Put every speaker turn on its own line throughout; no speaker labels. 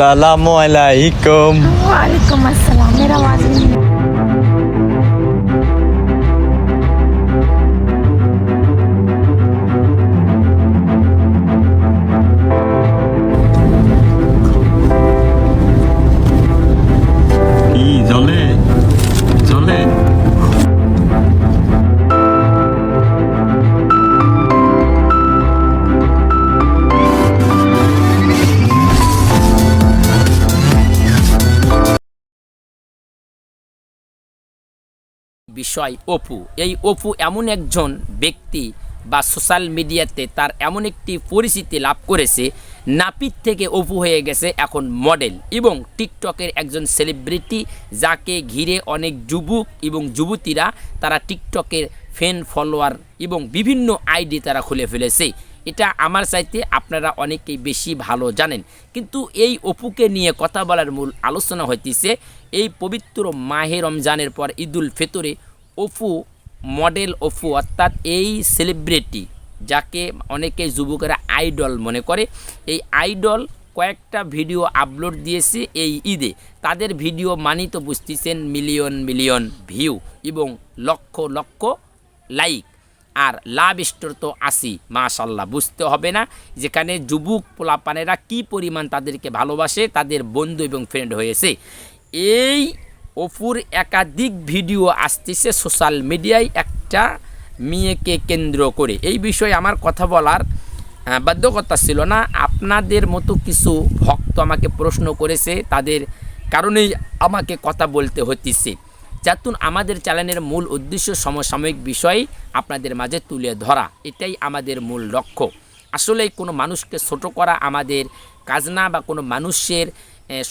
আসসালামু আলাইকুম।
ওয়ালাইকুম
আসসালাম। মেরা আওয়াজ
বিষয়। অপু, এই অপু এমন একজন ব্যক্তি বা সোশ্যাল মিডিয়াতে তার এমন একটি পরিচিতি লাভ করেছে, নাপিত থেকে অপু হয়ে গেছে এখন মডেল এবং টিকটকের একজন সেলিব্রিটি যাকে ঘিরে অনেক যুবক এবং যুবতীরা তারা টিকটকের ফ্যান ফলোয়ার এবং বিভিন্ন আইডি তারা খুলে ফেলেছে। এটা আমার চাইতে আপনারা অনেকেই বেশি ভালো জানেন। কিন্তু এই অপুকে নিয়ে কথা বলার মূল আলোচনা হইতেছে, এই পবিত্র মাহে রমজানের পর ঈদুল ফিতরে অপু মডেল অপু অর্থাৎ এই সেলিব্রিটি যাকে অনেকে যুবকেরা আইডল মনে করে, এই আইডল কয়েকটা ভিডিও আপলোড দিয়েছে এই ঈদে। তাদের ভিডিও মানি তো বুঝতেছেন মিলিয়ন মিলিয়ন ভিউ এবং লক্ষ লক্ষ লাইক আর লাভ স্টোর তো আসি মাশাল্লাহ, বুঝতে হবে না যেখানে যুবক পোলাপানেরা কি পরিমাণ তাদেরকে ভালোবাসে, তাদের বন্ধু এবং ফ্রেন্ড হয়েছে। এই অপুর একাধিক ভিডিও আসতেছে সোশ্যাল মিডিয়ায় একটা মেয়েকে কেন্দ্র করে। এই বিষয়ে আমার কথা বলার বাধ্যকতা ছিল না। আপনাদের মতো কিছু ভক্ত আমাকে প্রশ্ন করেছে, তাদের কারণেই আমাকে কথা বলতে হতেছে। যাতুন আমাদের চ্যানেলের মূল উদ্দেশ্য সমসাময়িক বিষয় আপনাদের মাঝে তুলে ধরা। এটাই আমাদের মূল লক্ষ্য। আসলে কোনো মানুষকে ছোট করা আমাদের কাজ না বা কোনো মানুষের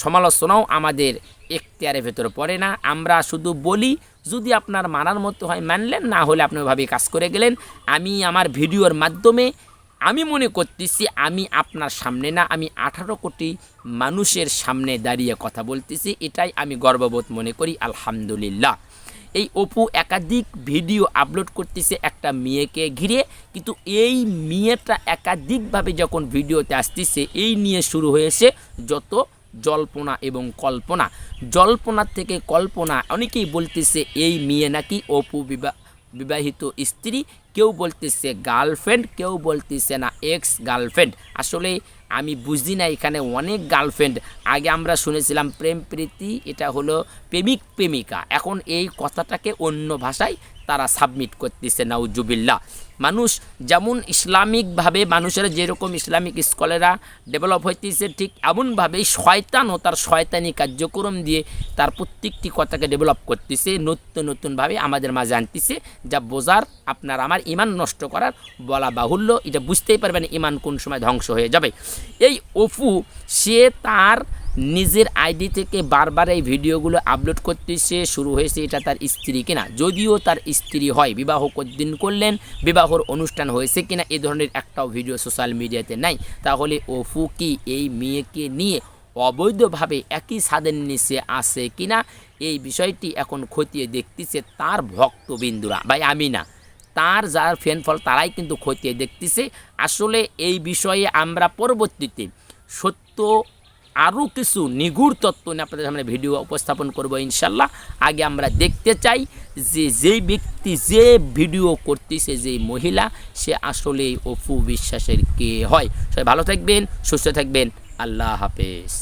সমালোচনাও আমাদের এখতিয়ারের ভেতরে পড়ে না। আমরা শুধু বলি, যদি আপনার মানার মতো হয় মানলেন, না হলে আপনি ওইভাবে কাজ করে গেলেন। আমি আমার ভিডিওর মাধ্যমে আমি মনে করতেছি, আমি আপনার সামনে না, আমি আঠারো কোটি মানুষের সামনে দাঁড়িয়ে কথা বলতেছি, এটাই আমি গর্ববোধ মনে করি, আলহামদুলিল্লাহ। এই অপু একাধিক ভিডিও আপলোড করতেছে একটা মেয়েকে ঘিরে, কিন্তু এই মেয়েটা একাধিকভাবে যখন ভিডিওতে আসতেছে, এই নিয়ে শুরু হয়েছে যত জল্পনা এবং কল্পনা। জল্পনা থেকে কল্পনা, অনেকেই বলতেছে এই মেয়ে নাকি অপু বিবাহ, বিবাহিত স্ত্রী। কেউ বলতেছে গার্লফ্রেন্ড কেউ বলতেছে না এক্স গার্লফ্রেন্ড আসলে আমি বুঝি না এখানে অনেক গার্লফ্রেন্ড আগে আমরা শুনেছিলাম প্রেম প্রীতি এটা হলো প্রেমিক প্রেমিকা এখন এই কথাটাকে অন্য ভাষায় তারা সাবমিট করতেছে নাউজুবিল্লা মানুষ যেমন ইসলামিকভাবে মানুষের যেরকম ইসলামিক স্কলেরা ডেভেলপ হইতেছে, ঠিক এমনভাবেই শয়তানও তার শয়তানি কার্যক্রম দিয়ে তার প্রত্যেকটি কথাকে ডেভেলপ করতেছে, নতুন নতুনভাবে আমাদের মাঝে আনতেছে, যা বোঝার আপনার আমার ইমান নষ্ট করার বলা বাহুল্য। এটা বুঝতেই পারবেন ইমান কোন সময় ধ্বংস হয়ে যাবে। এই অফু সে তার নিজের আইডি থেকে বারবার এই ভিডিওগুলো আপলোড করতেছে, শুরু হয়েছে এটা তার স্ত্রী কিনা? যদিও তার স্ত্রী হয়, বিবাহ কতদিন করলেন, বিবাহর অনুষ্ঠান হয়েছে কিনা এই ধরনের একটাও ভিডিও সোশ্যাল মিডিয়াতে নাই। তাহলে অফু কি এই মেয়েকে নিয়ে অবৈধভাবে একই ছাদের নিচে আসে কিনা, এই বিষয়টি এখন খতিয়ে দেখতেছে তার ভক্তবিন্দুরা। ভাই, আমি না। তার যার ফ্যান ফল তারাই কিন্তু খতিয়ে দেখতেছে। আসলে এই বিষয়ে আমরা পরবর্তীতে সত্য আরও কিছু নিগুড় তত্ত্ব নিয়ে আপনাদের সামনে ভিডিও উপস্থাপন করব ইনশাল্লাহ। আগে আমরা দেখতে চাই যে যেই ব্যক্তি যে ভিডিও করতেছে যে মহিলা, সে আসলে অপু বিশ্বাসের কে হয়। সবাই ভালো থাকবেন, সুস্থ থাকবেন। আল্লাহ হাফেজ।